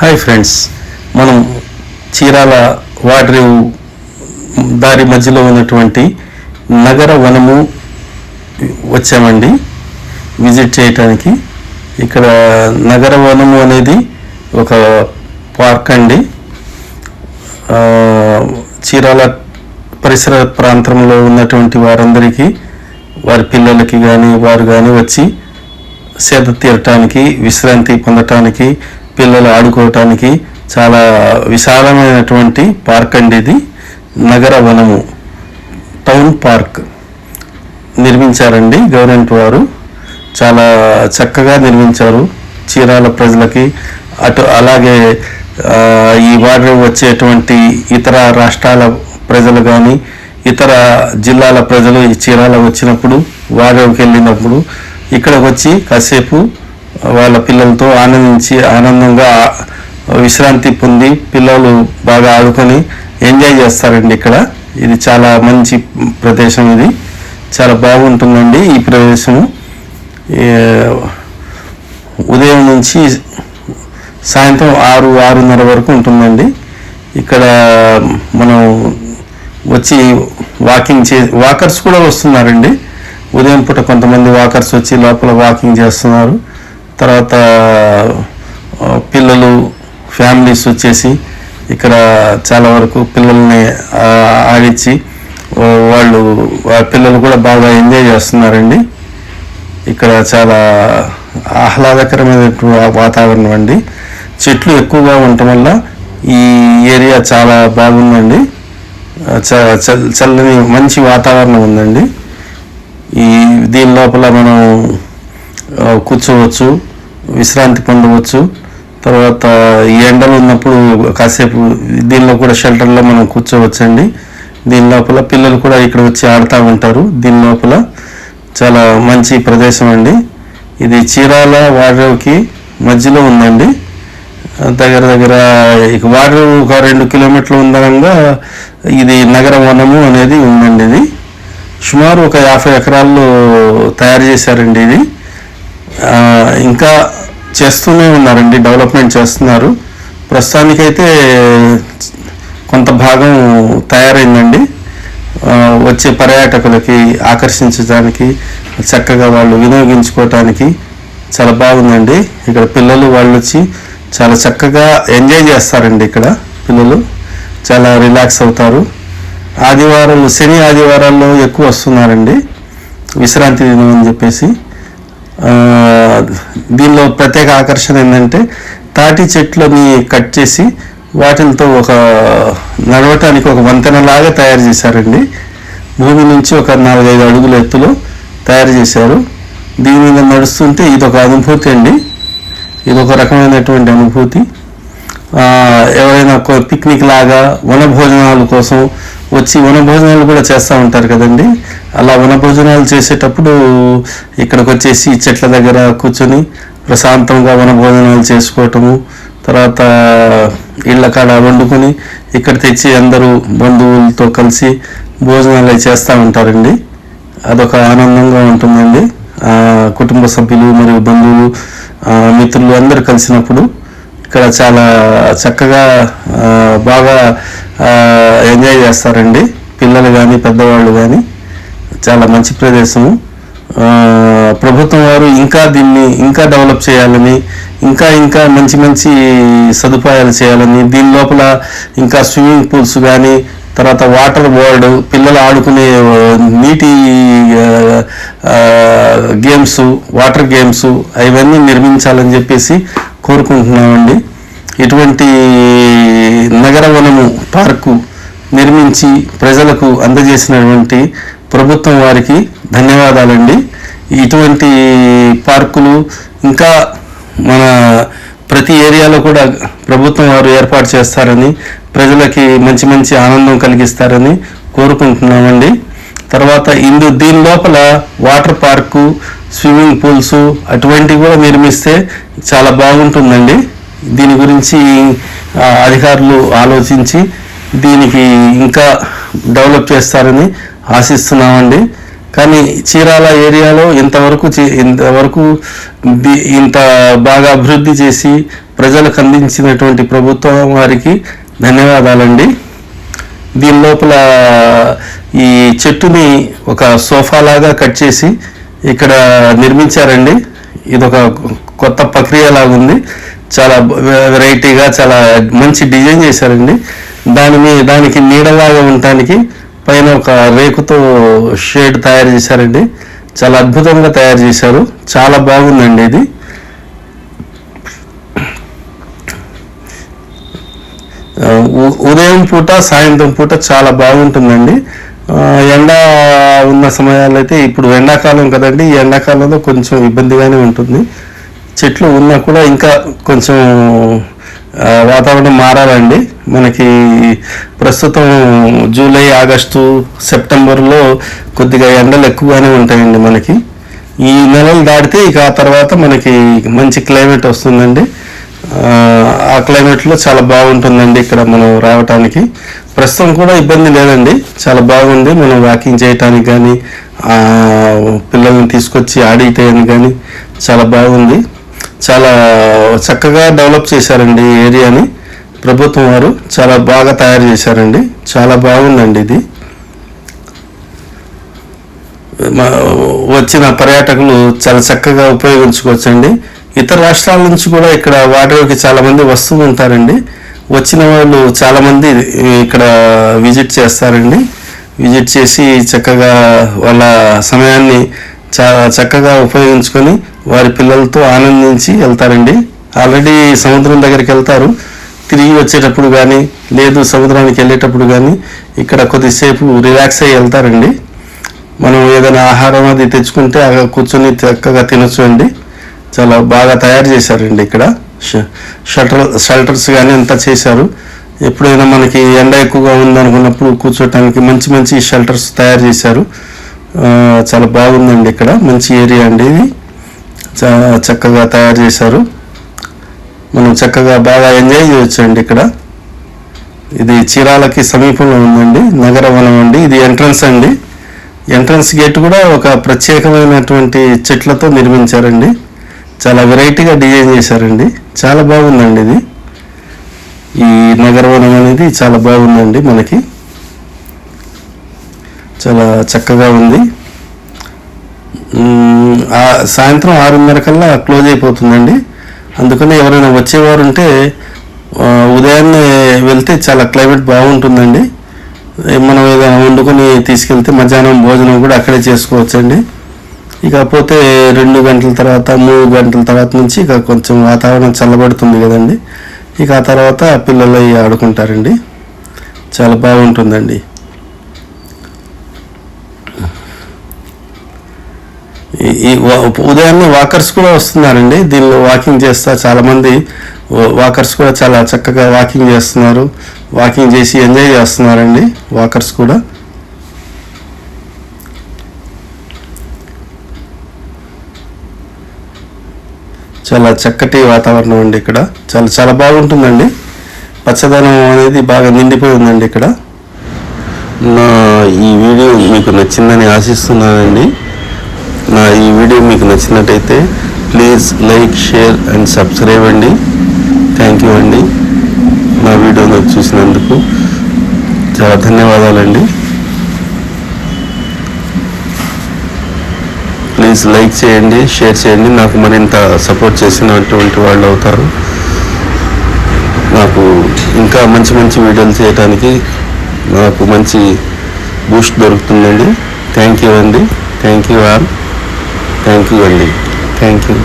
Hi friends మనం చీరాల వాడ్రి దారి మధ్యలో ఉన్నటువంటి నగర వనము వచ్చామండి. విజిట్ చేయటానికి. ఇక్కడ నగర వనము అనేది ఒక పార్క్ అండి. చీరాల పరిసర ప్రాంతంలో ఉన్నటువంటి వారందరికీ వారి పిల్లలకి కానీ వారు కానీ వచ్చి సేద తీరటానికి విశ్రాంతి పొందటానికి పిల్లలు ఆడుకోవటానికి చాలా విశాలమైనటువంటి పార్క్ అండి ఇది. నగర వనము టౌన్ పార్క్ నిర్మించారండి గవర్నమెంట్ వారు. చాలా చక్కగా నిర్మించారు. చీరాల ప్రజలకి అటు అలాగే ఈ వార్డు వచ్చేటువంటి ఇతర రాష్ట్రాల ప్రజలు కానీ ఇతర జిల్లాల ప్రజలు ఈ చీరాల వచ్చినప్పుడు వాడకి వెళ్ళినప్పుడు ఇక్కడికి వచ్చి కాసేపు వాళ్ళ పిల్లలతో ఆనందించి ఆనందంగా విశ్రాంతి పొంది పిల్లలు బాగా ఆడుకొని ఎంజాయ్ చేస్తారండి ఇక్కడ. ఇది చాలా మంచి ప్రదేశం ఇది. చాలా బాగుంటుందండి ఈ ప్రదేశము. ఉదయం నుంచి సాయంత్రం ఆరు ఆరున్నర వరకు ఉంటుందండి. ఇక్కడ మనం వచ్చి వాకింగ్ చే వాకర్స్ కూడా వస్తున్నారండి. ఉదయం పూట కొంతమంది వాకర్స్ వచ్చి లోపల వాకింగ్ చేస్తున్నారు. తర్వాత పిల్లలు ఫ్యామిలీస్ వచ్చేసి ఇక్కడ చాలా వరకు పిల్లల్ని ఆ, ఆడించి వాళ్ళు పిల్లలు కూడా బాగా ఎంజాయ్ చేస్తున్నారండి. ఇక్కడ చాలా ఆహ్లాదకరమైనటువంటి వాతావరణం అండి. చెట్లు ఎక్కువగా ఉండటం వల్ల ఈ ఏరియా చాలా బాగుందండి. చ- చల్లని మంచి వాతావరణం ఉందండి. ఈ దీని లోపల మనం కూర్చోవచ్చు విశ్రాంతి పొందవచ్చు. తర్వాత ఈ ఎండలు ఉన్నప్పుడు కాసేపు దీనిలో కూడా షెల్టర్లో మనం కూర్చోవచ్చండి. దీని లోపల పిల్లలు కూడా ఇక్కడ వచ్చి ఆడుతూ ఉంటారు. దీని లోపల చాలా మంచి ప్రదేశం అండి. ఇది చీరాల వాడరేవుకి మధ్యలో ఉందండి. దగ్గర దగ్గర ఇక వాడరేవు ఒక రెండు కిలోమీటర్లు ఉందనంగా ఇది నగర వనము అనేది ఉందండి ఇది. సుమారు ఒక యాభై ఎకరాల్లో తయారు చేశారండి ఇది. ఇంకా చేస్తూనే ఉన్నారండి డెవలప్మెంట్ చేస్తున్నారు. ప్రస్తుతానికైతే కొంత భాగం తయారైందండి. వచ్చే పర్యాటకులకి ఆకర్షించడానికి చక్కగా వాళ్ళు వినియోగించుకోవటానికి చాలా బాగుందండి. ఇక్కడ పిల్లలు వాళ్ళు వచ్చి చాలా చక్కగా ఎంజాయ్ చేస్తారండి ఇక్కడ పిల్లలు. చాలా రిలాక్స్ అవుతారు. ఆదివారాలు శని ఆదివారాల్లో ఎక్కువ వస్తున్నారండి. విశ్రాంతి దినం అని చెప్పేసి. దీనిలో ప్రత్యేక ఆకర్షణ ఏంటంటే తాటి చెట్లని కట్ చేసి వాటితో ఒక నడవటానికి ఒక వంతెనలాగా తయారు చేశారండి. భూమి నుంచి ఒక నాలుగైదు అడుగుల ఎత్తులో తయారు చేశారు. దీని మీద నడుస్తుంటే ఇది ఒక అనుభూతి అండి. ఇది ఒక రకమైనటువంటి అనుభూతి. ఎవరైనా కొ- పిక్నిక్ లాగా వనభోజనాల కోసం వచ్చి వనభోజనాలు కూడా చేస్తూ ఉంటారు కదండి. అలా వనభోజనాలు చేసేటప్పుడు ఇక్కడికి వచ్చేసి చెట్ల దగ్గర కూర్చొని ప్రశాంతంగా వనభోజనాలు చేసుకోవటము తర్వాత ఇళ్ళ కాడ వండుకొని ఇక్కడ తెచ్చి అందరూ బంధువులతో కలిసి భోజనాలు అవి చేస్తూ ఉంటారండి. అదొక ఆనందంగా ఉంటుందండి. కుటుంబ సభ్యులు మరియు బంధువులు మిత్రులు అందరు కలిసినప్పుడు ఇక్కడ చాలా చక్కగా బాగా ఎంజాయ్ చేస్తారండి. పిల్లలు కానీ పెద్దవాళ్ళు కానీ చాలా మంచి ప్రదేశము. ప్రభుత్వం వారు ఇంకా దీన్ని ఇంకా డెవలప్ చేయాలని ఇంకా ఇంకా మంచి మంచి సదుపాయాలు చేయాలని దీని లోపల ఇంకా స్విమ్మింగ్ పూల్స్ కానీ తర్వాత వాటర్ బోర్డు పిల్లలు ఆడుకునే నీటి గేమ్స్ వాటర్ గేమ్స్ అవన్నీ నిర్మించాలని చెప్పేసి కోరుకుంటున్నామండి. ఇటువంటి నగర వనము పార్కు నిర్మించి ప్రజలకు అందజేసినటువంటి ప్రభుత్వం వారికి ధన్యవాదాలండి. ఇటువంటి పార్కులు ఇంకా మన ప్రతి ఏరియాలో కూడా ప్రభుత్వం వారు ఏర్పాటు చేస్తారని ప్రజలకి మంచి మంచి ఆనందం కలిగిస్తారని కోరుకుంటున్నామండి. తర్వాత ఇందు దీని లోపల వాటర్ పార్కు స్విమ్మింగ్ పూల్స్ అటువంటివి కూడా నిర్మిస్తే చాలా బాగుంటుందండి. దీని గురించి అధికారులు ఆలోచించి దీనికి ఇంకా డెవలప్ చేస్తారని ఆశిస్తున్నామండి. కానీ చీరాల ఏరియాలో ఇంతవరకు చే- ఇంతవరకు ఇంత బాగా అభివృద్ధి చేసి ప్రజలకు అందించినటువంటి ప్రభుత్వం వారికి ధన్యవాదాలండి. దీని లోపల ఈ చెట్టుని ఒక సోఫా లాగా కట్ చేసి ఇక్కడ నిర్మించారండి. ఇది ఒక కొత్త ప్రక్రియ లాగా ఉంది చాలా వెరైటీగా చాలా మంచి డిజైన్ చేశారండి. దాని మీ దానికి నీడలాగా ఉండటానికి పైన ఒక రేకుతో షేడ్ తయారు చేశారండి. చాలా అద్భుతంగా తయారు చేశారు. చాలా బాగుందండి ఇది. ఉ- ఉదయం పూట సాయంత్రం పూట చాలా బాగుంటుందండి. ఎండ ఉన్న సమయాల్లో అయితే ఇప్పుడు ఎండాకాలం కదండి. ఈ ఎండాకాలంలో కొంచెం ఇబ్బందిగానే ఉంటుంది. చెట్లు ఉన్నా కూడా ఇంకా కొంచెం వాతావరణం మారాలండి. మనకి ప్రస్తుతం జూలై ఆగస్టు సెప్టెంబర్లో కొద్దిగా ఎండలు ఎక్కువగానే ఉంటాయండి మనకి. ఈ నెలలు దాటితే ఇక ఆ తర్వాత మనకి మంచి క్లైమేట్ వస్తుందండి. ఆ, క్లైమేట్లో చాలా బాగుంటుందండి ఇక్కడ మనం రావటానికి. ప్రస్తుతం కూడా ఇబ్బంది లేదండి. చాలా బాగుంది. మనం వాకింగ్ చేయటానికి కానీ పిల్లల్ని తీసుకొచ్చి ఆడిటేయడానికి కానీ చాలా బాగుంది. చాలా చక్కగా డెవలప్ చేశారండి ఈ ఏరియాని. ప్రభుత్వం వారు చాలా బాగా తయారు చేశారండి. చాలా బాగుందండి ఇది. వచ్చిన పర్యాటకులు చాలా చక్కగా ఉపయోగించుకోవచ్చండి. ఇతర రాష్ట్రాల నుంచి కూడా ఇక్కడ వాటర్కి చాలామంది వస్తూ ఉంటారండి. వచ్చిన వాళ్ళు చాలామంది ఇక్కడ విజిట్ చేస్తారండి. విజిట్ చేసి చక్కగా వాళ్ళ సమయాన్ని చాలా చక్కగా ఉపయోగించుకొని వారి పిల్లలతో ఆనందించి వెళ్తారండి. ఆల్రెడీ సముద్రం దగ్గరికి వెళ్తారు. తిరిగి వచ్చేటప్పుడు కానీ లేదు సముద్రానికి వెళ్ళేటప్పుడు కానీ ఇక్కడ కొద్దిసేపు రిలాక్స్ అయ్యి వెళ్తారండి. మనం ఏదైనా ఆహారం అది తెచ్చుకుంటే అక్కడ కూర్చొని చక్కగా తినొచ్చు అండి. చాలా బాగా తయారు చేశారండి ఇక్కడ. ష- షటర్ షెల్టర్స్ కానీ అంతా చేశారు. ఎప్పుడైనా మనకి ఎండ ఎక్కువగా ఉందనుకున్నప్పుడు కూర్చోటానికి మంచి మంచి షెల్టర్స్ తయారు చేశారు. చాలా బాగుందండి ఇక్కడ. మంచి ఏరియా అండి ఇది. చాలా చక్కగా తయారు చేశారు. మనం చక్కగా బాగా ఎంజాయ్ చేయొచ్చు అండి ఇక్కడ. ఇది చీరాలకి సమీపంలో ఉందండి. నగర వనం అండి. ఇది ఎంట్రన్స్ అండి. ఎంట్రన్స్ గేట్ కూడా ఒక ప్రత్యేకమైనటువంటి చెట్లతో నిర్మించారండి. చాలా వెరైటీగా డిజైన్ చేశారండి. చాలా బాగుందండి ఇది. ఈ నగరవనం అనేది చాలా బాగుందండి మనకి. చాలా చక్కగా ఉంది. ఆ సాయంత్రం ఆరున్నర కల్లా క్లోజ్ అయిపోతుందండి. అందుకని ఎవరైనా వచ్చేవారు ఉంటే ఉదయాన్నే వెళ్తే చాలా క్లైమేట్ బాగుంటుందండి. మనం ఏదైనా వండుకొని తీసుకెళ్తే మధ్యాహ్నం భోజనం కూడా అక్కడే చేసుకోవచ్చండి. ఇకపోతే రెండు గంటల తర్వాత మూడు గంటల తర్వాత నుంచి ఇక కొంచెం వాతావరణం చల్లబడుతుంది కదండి. ఇక ఆ తర్వాత పిల్లలు అవి ఆడుకుంటారండి. చాలా బాగుంటుందండి. ఈ- ఉదయాన్నే వాకర్స్ కూడా వస్తున్నారండి. దీనిలో వాకింగ్ చేస్తా చాలామంది వాకర్స్ కూడా చాలా చక్కగా వాకింగ్ చేస్తున్నారు. వాకింగ్ చేసి ఎంజాయ్ చేస్తున్నారండి వాకర్స్ కూడా. చాలా చక్కటి వాతావరణం అండి ఇక్కడ. చాలా చాలా బాగుంటుందండి. పచ్చదనం అనేది బాగా నిండిపోయి ఉందండి ఇక్కడ. నా ఈ వీడియో మీకు నచ్చిందని ఆశిస్తున్నానండి. వీడియో మీకు నచ్చినట్టయితే please like share and subscribe అండి. థ్యాంక్ యూ అండి. నా వీడియోను చూసినందుకు చాలా ధన్యవాదాలండి. ప్లీజ్ లైక్ చేయండి షేర్ చేయండి. నాకు మరింత సపోర్ట్ చేసినటువంటి వాళ్ళు అవుతారు. నాకు ఇంకా మంచి మంచి వీడియోలు చేయడానికి నాకు మంచి బూస్ట్ దొరుకుతుందండి. థ్యాంక్ యూ అండి. Thank you all. Thank you అండి థ్యాంక్ యూ